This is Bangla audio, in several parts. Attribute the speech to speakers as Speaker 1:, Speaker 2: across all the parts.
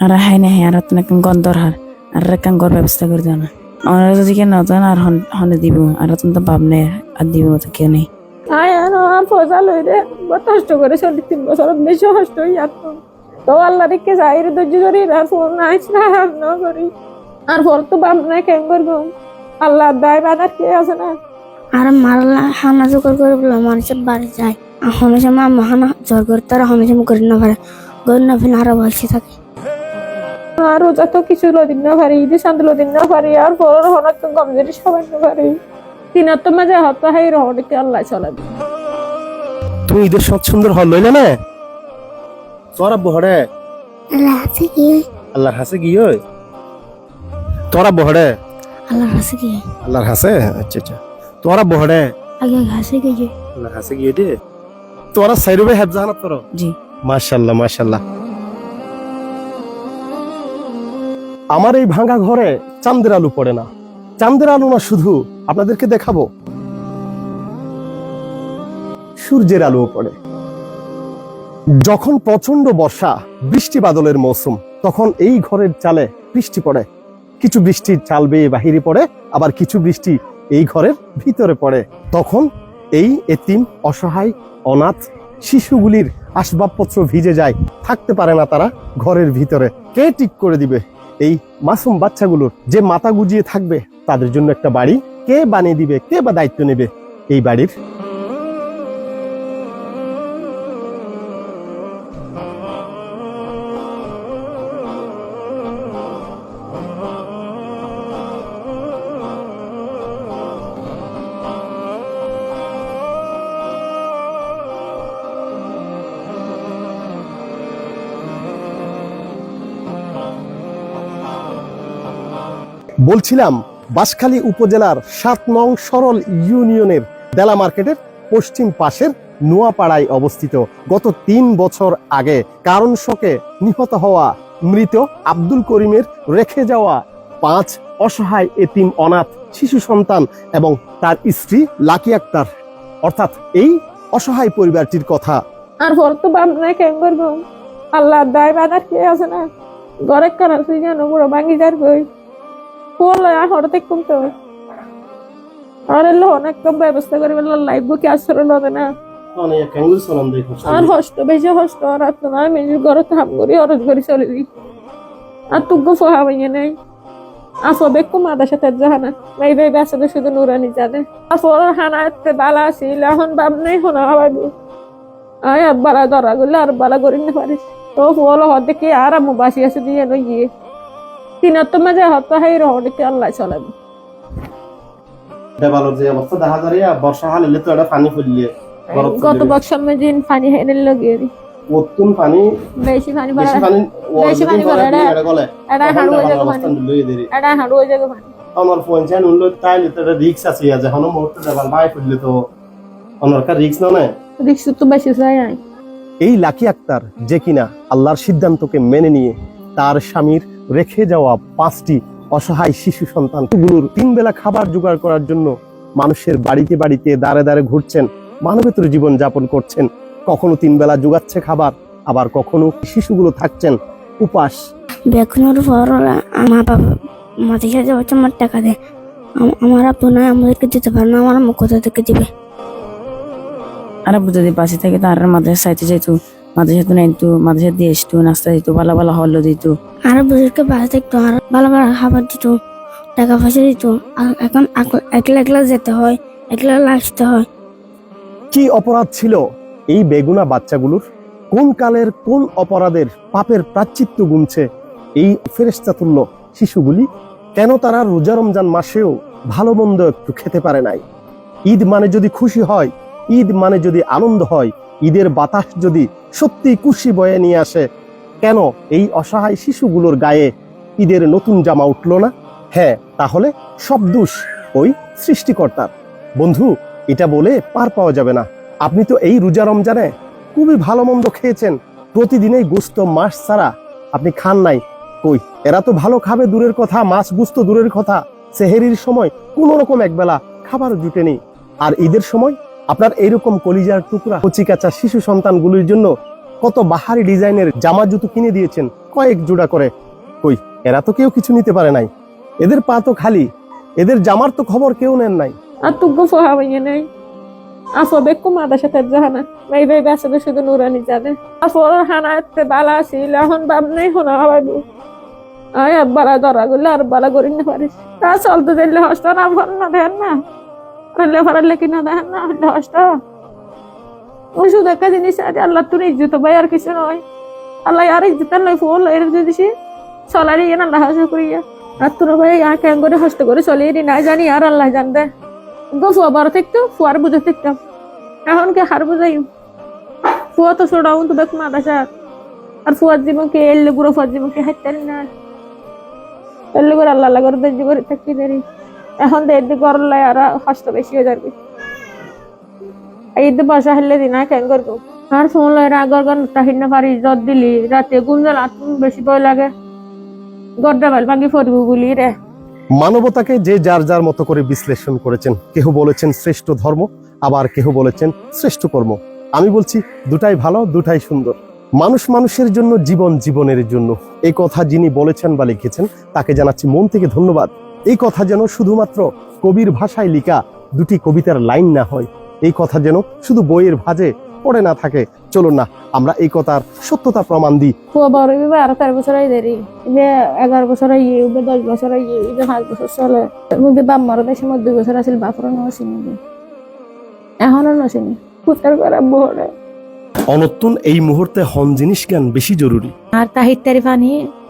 Speaker 1: আর হাই না হাই আর তুমি গন্ধর হার। আর কাম করার ব্যবস্থা করে দিও না। আমার যদি কেন হতো না আর হনে দিব আর তুমি তো ভাব নেই আর দিব মতো কেউ নেই।
Speaker 2: আয় আর আমার পয়সা লই রে কষ্ট করে চলি তিন বছর বেশি কষ্ট হই আর তো। তো আল্লাহ রেখে যাই রে ধৈর্য ধরি আর ফোন নাইস না আর ন করি। আর ফল তো না কেন করব? আল্লাহ দায় বাদার কে আছে না?
Speaker 3: আর মারলা হানা জোগাড় করে বলে মানুষের বাড়ি যায়। আর হমেশা মা মহানা জোর করে তারা হমেশা করে না পারে করে না ফেলে আরও বসে থাকে।
Speaker 2: আর রোজা তো কিছু লদিন না পারি ঈদে শান্তি লদিন না পারি আর তো কমজোরি সবাই না পারি। তিনার তো মাঝে হত হাই রহমতে আল্লাহ চলাবে
Speaker 4: তুমি ঈদের হল লইলে না? তোর আব্বু হরে।
Speaker 3: আল্লাহ আছে কি
Speaker 4: আল্লাহর হাসে কি হয়? তোর আব্বু হরে।
Speaker 3: আল্লাহর কি
Speaker 4: আল্লাহর হাসে? আচ্ছা আচ্ছা। তোর আব্বু হরে।
Speaker 3: আগে ঘাসে গিয়ে
Speaker 4: আল্লাহর হাসে কি দে তোরা সাইরবে হেফ জাহানাত তোর
Speaker 1: জি।
Speaker 4: মাশাল্লাহ মাশাল্লাহ। আমার এই ভাঙা ঘরে চাঁদের আলু পড়ে না। চাঁদের আলু না শুধু আপনাদেরকে দেখাবো। সূর্যের আলুও পড়ে। যখন প্রচণ্ড বর্ষা, বৃষ্টি বাদলের মৌসুম, তখন এই ঘরের চালে বৃষ্টি পড়ে। কিছু বৃষ্টির চাল বেয়ে বাহিরে পড়ে, আবার কিছু বৃষ্টি এই ঘরের ভিতরে পড়ে। তখন এই এতিম, অসহায়, অনাথ শিশুগুলির আসবাবপত্র ভিজে যায়, থাকতে পারে না তারা ঘরের ভিতরে। কে ঠিক করে দিবে? এই মাসুম বাচ্চাগুলোর যে মাথা গুজিয়ে থাকবে, তাদের জন্য একটা বাড়ি কে বানিয়ে দিবে, কে বা দায়িত্ব নেবে? এই বাড়ির বলছিলাম, বাঁশখালী উপজেলার সাত নং সরল ইউনিয়নের দেলা মার্কেটের পশ্চিম পাশের নোয়াপাড়ায় অবস্থিত। গত তিন বছর আগে কারণ শোকে নিহত হওয়া মৃত আব্দুল করিমের রেখে যাওয়া পাঁচ অসহায় এতিম অনাথ শিশু সন্তান এবং তার স্ত্রী লাকি আক্তার। অর্থাৎ এই অসহায় পরিবারটির কথা।
Speaker 2: আর করব? আল্লাহ দায় বাদার কে আছে না? ঘরে কানা তুই বড় ভাঙি যার বই। ব্যবস্থা করে বলল লাইফ কি আসলে লবে না। আর হস্ত বেশি হস্ত আর তো না আমি ঘরে থাম করি অরজ করি চলে দিই আর তুগো ফহা ভাইয়া নেই। আসো বেকু মাদার সাথে জাহানা মাই ভাই বেসাতে শুধু নুরানি জানে। আর হানা এতে বালা আসিল এখন বাম নেই শোনা ভাবি আয় আর বালা ধরা করলে আর বালা করি না পারিস। তো ফল হতে দেখি আর আমু বাসি আছে দিয়ে নই গিয়ে তিনের তো মাঝে হতো হাই রহমতে আল্লাহ
Speaker 4: দেবালোর যে অবস্থা দেখা যায় বর্ষা হালে তো এটা পানি ফুলিয়ে
Speaker 2: গত বছর মে দিন পানি হেনে লাগিয়ে দি।
Speaker 4: নতুন পানি
Speaker 2: বেশি পানি
Speaker 4: বেশি পানি
Speaker 2: বেশি পানি পড়ে এটা
Speaker 4: এটা গলে।
Speaker 2: এটা হাড়ু হয়ে যাবে পানি। এটা হাড়ু হয়ে যাবে পানি।
Speaker 4: আমার পঞ্চায়েত উনলো তাইলে তো এটা রিক্স আছে আজ এখন মুহূর্তে দেবাল বাই ফুললে তো অনরকার রিক্স না না?
Speaker 2: রিক্স তো বেশি চাই
Speaker 4: এই লাকি আক্তার যে কিনা আল্লাহর সিদ্ধান্তকে মেনে নিয়ে তার স্বামীর রেখে যাওয়া পাঁচটি অসহায় শিশু সন্তান সন্তানগুলোর তিন বেলা খাবার জোগাড় করার জন্য মানুষের বাড়িতে বাড়িতে দাঁড়ে দাঁড়ে ঘুরছেন মানবেতর জীবন যাপন করছেন। কখনো তিন বেলা জোগাচ্ছে খাবার আবার কখনো শিশুগুলো থাকছেন উপাস।
Speaker 3: বেগুনের পর আমার বাবা মাঝে সাথে হচ্ছে আমার টাকা দেয়। আমার আপু নয় আমাদেরকে দিতে পারে না আমার কোথা থেকে দিবে?
Speaker 1: আর আব্বু যদি বাসে থাকে তার মাদ্রাসা চাইতে যাইতো। মাদ্রাসা নাইতো মাদ্রাসা দিয়ে আসতো নাস্তা দিত ভালো ভালো হল দিত।
Speaker 3: আর বুঝুরকে বাসা থাকতো আর ভালো ভালো খাবার দিত টাকা পয়সা দিত আর এখন একলা একলা যেতে হয় একলা একলা আসতে হয়।
Speaker 4: কি অপরাধ ছিল এই বেগুনা বাচ্চাগুলোর? কোন কালের কোন অপরাধের পাপের প্রাচিত্য গুনছে এই ফেরেস্তাতুল্য শিশুগুলি? কেন তারা রোজা রমজান মাসেও ভালো মন্দ একটু খেতে পারে নাই? ঈদ মানে যদি খুশি হয় ঈদ মানে যদি আনন্দ হয় ঈদের বাতাস যদি সত্যি খুশি বয়ে নিয়ে আসে, কেন এই অসহায় শিশুগুলোর গায়ে ঈদের নতুন জামা উঠল না? হ্যাঁ তাহলে সব দোষ ওই সৃষ্টিকর্তার। বন্ধু, এটা বলে পার পাওয়া যাবে না। আপনি তো এই রোজা রমজানে খুবই ভালো মন্দ খেয়েছেন। প্রতিদিনই গোস্ত, মাছ ছাড়া আপনি খান নাই। কই, এরা তো ভালো খাবে দূরের কথা, মাছ গুস্ত দূরের কথা। সেহেরির সময় কোন রকম একবেলা খাবার জুটেনি আর ঈদের সময় আপনার এইরকম কলিজার টুকরা কচি কাঁচা শিশু সন্তানগুলির জন্য কত বাহারি ডিজাইনের জামা জুতো কিনে দিয়েছেন কয়েক জোড়া করে। কই, এরা তো কেউ কিছু নিতে পারে নাই। এদের পা তো খালি, এদের জামার তো খবর কেউ নেন নাই।
Speaker 2: আর তো ফোহা হইয়ে নেই। আফো বেক্কু মাদা সাথে জাহানা মাই বাই বাসে শুধু নুরানি জানে। আফো হানা এতে বালা আছিল এখন বাম নেই হোনা হবাইবু আয় বালা ধরা গুলো আর বালা করি না পারিস। তা চলতে দিলে হস্ত না ভর না, দেন না। কিনা দেন না হলে হস্ত ওই শুধু একটা জিনিস আছে আল্লাহ, তোর ইজ্জত ভাই, আর কিছু নয়। আল্লাহ, আর ইজ্জত লই ফুল, এর যদি চলারি না, আল্লাহ হাসা করিয়া আর তোর ভাই, আর কেন করে হস্ত করে চলিয়ে দি নাই জানি, আর আল্লাহ জানতে গো ফুয়া বড় থাকতো, ফুয়ার বুঝে থাকতাম। এখন কে হার বুঝাই? ফুয়া তো ছোড়াও তো বেক মাদাসা আর ফুয়ার জীবনকে এল্লে গুঁড়ো ফুয়ার জীবনকে হাইতারি না। এল্লে করে আল্লাহ আল্লাহ করে দেরি করে থাকি দেরি এখন তো এদিকে করলে আর হস্ত বেশি হয়ে যাবে। ঈদ বাসা হেললে দিন কেন করব? আর ফোন লয় আগর গান তাহির না পারি জত দিলি, রাতে গুঞ্জন আত্ম বেশি ভয় লাগে। গড্ডা বেল ভাঙি ফরব বলি রে।
Speaker 4: মানবতাকে যে যার যার মতো করে বিশ্লেষণ করেছেন, কেহ বলেছেন শ্রেষ্ঠ ধর্ম, আবার কেহ বলেছেন শ্রেষ্ঠ কর্ম। আমি বলছি, দুটাই ভালো, দুটাই সুন্দর। মানুষ মানুষের জন্য, জীবন জীবনের জন্য। এই কথা যিনি বলেছেন বা লিখেছেন, তাকে জানাচ্ছি মন থেকে ধন্যবাদ। এই কথা যেন শুধুমাত্র কবির ভাষায় লিখা দুটি কবিতার লাইন না হয়। এই কথা যেন শুধু বইয়ের ভাজে পড়ে না থাকে। চলুন না আমরা এই কথার সত্যতা প্রমাণ দিই।
Speaker 2: বড় বিবে আরও তেরো বছর দেরি। ইবে এগারো বছর আই ইবে দশ বছর আই ইবে পাঁচ বছর চলে। মুদি বাপ মারা দেশে মধ্যে দুই বছর আছিল বাপরও নসিনি এখনও নসিনি পুতার করে বড়ে।
Speaker 4: অনতুন এই মুহূর্তে হন জিনিস জ্ঞান বেশি জরুরি।
Speaker 5: আর তাহির তারি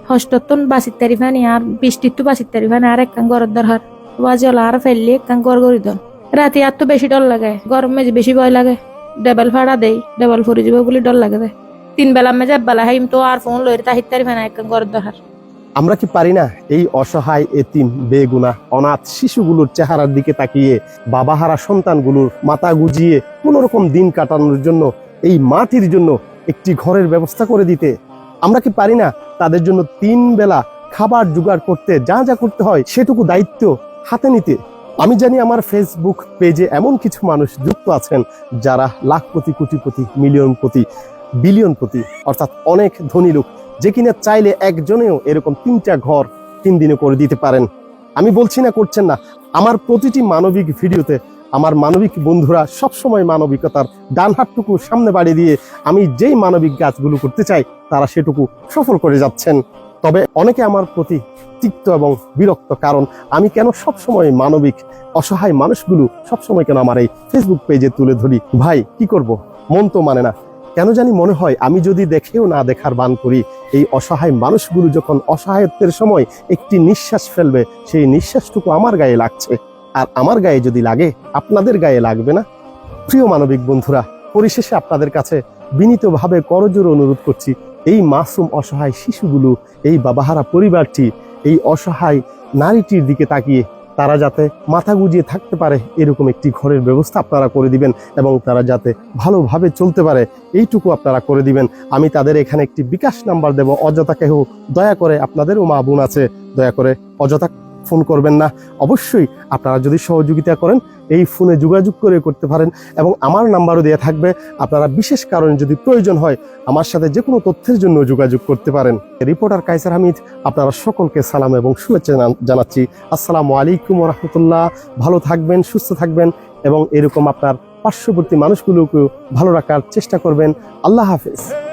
Speaker 5: ফানি হস্তত্তন বাসির তারি ফানি আর বৃষ্টির তো বাসির তারি ফানি আর একখান গরর দরকার ওয়াজল আর ফেললি একখান গর গরি দন রাতে আর তো বেশি ডর লাগে, গরম মেজে বেশি ভয় লাগে। ডেবল ফাড়া দেই, ডেবল ফুরি যাব বলে ডর লাগে দে তিন বেলা মেজে এক বেলা হাইম তো আর ফোন লই তাহির তারি ফানি একখান গরর দরকার
Speaker 4: আমরা কি পারি না এই অসহায় এতিম, বেগুনা, অনাথ শিশুগুলোর চেহারার দিকে তাকিয়ে বাবাহারা সন্তানগুলোর মাথা গুজিয়ে কোনোরকম দিন কাটানোর জন্য, এই মাটির জন্য একটি ঘরের ব্যবস্থা করে দিতে আমরা কি পারি না তাদের জন্য তিন বেলা খাবার জোগাড় করতে, যা যা করতে হয় সেটুকু দায়িত্ব হাতে নিতে? আমি জানি আমার ফেসবুক পেজে এমন কিছু মানুষ যুক্ত আছেন যারা লাখপতি, কোটিপতি মিলিয়ন প্রতি বিলিয়ন প্রতি অর্থাৎ অনেক ধনী লোক, যে কিনা চাইলে একজনেও এরকম তিনটা ঘর তিন দিনে করে দিতে পারেন। আমি বলছি না করছেন না। আমার প্রতিটি মানবিক ভিডিওতে আমার মানবিক বন্ধুরা সবসময় মানবিকতার ডান হাতটুকু সামনে বাড়িয়ে দিয়ে আমি যেই মানবিক কাজগুলো করতে চাই, তারা সেটুকু সফল করে যাচ্ছেন। তবে অনেকে আমার প্রতি তিক্ত এবং বিরক্ত, কারণ আমি কেন সবসময় মানবিক অসহায় মানুষগুলো সবসময় কেন আমার এই ফেসবুক পেজে তুলে ধরি? ভাই, কি করব? মন তো মানে না। কেন জানি মনে হয় আমি যদি দেখেও না দেখার বান করি, এই অসহায় মানুষগুলো যখন অসহায়ত্বের সময় একটি নিঃশ্বাস ফেলবে, সেই নিঃশ্বাসটুকু আমার গায়ে লাগছে। আর আমার গায়ে যদি লাগে, আপনাদের গায়ে লাগবে না? প্রিয় মানবিক বন্ধুরা, পরিশেষে আপনাদের কাছে বিনীতভাবে করজোর অনুরোধ করছি, এই মাসুম অসহায় শিশুগুলো, এই বাবাহারা পরিবারটি, এই অসহায় নারীটির দিকে তাকিয়ে, তারা যাতে মাথা গুজিয়ে থাকতে পারে, এরকম একটি ঘরের ব্যবস্থা আপনারা করে দিবেন এবং তারা যাতে ভালোভাবে চলতে পারে, এইটুকু আপনারা করে দিবেন। আমি তাদের এখানে একটি বিকাশ নাম্বার দেব। অযথা কেহ দয়া করে, আপনাদেরও মা বোন আছে, দয়া করে অযথা ফোন করবেন না। অবশ্যই আপনারা যদি সহযোগিতা করেন, এই ফোনে যোগাযোগ করে করতে পারেন এবং আমার নাম্বারও দেওয়া থাকবে। আপনারা বিশেষ কারণে যদি প্রয়োজন হয়, আমার সাথে যে কোনো তথ্যের জন্য যোগাযোগ করতে পারেন। রিপোর্টার কাইসার হামিদ, আপনারা সকলকে সালাম এবং শুভেচ্ছা জানা- জানাচ্ছি। আসসালামু আলাইকুম রহমতুল্লাহ ভালো থাকবেন, সুস্থ থাকবেন এবং এরকম আপনার পার্শ্ববর্তী মানুষগুলোকেও ভালো রাখার চেষ্টা করবেন। আল্লাহ হাফেজ।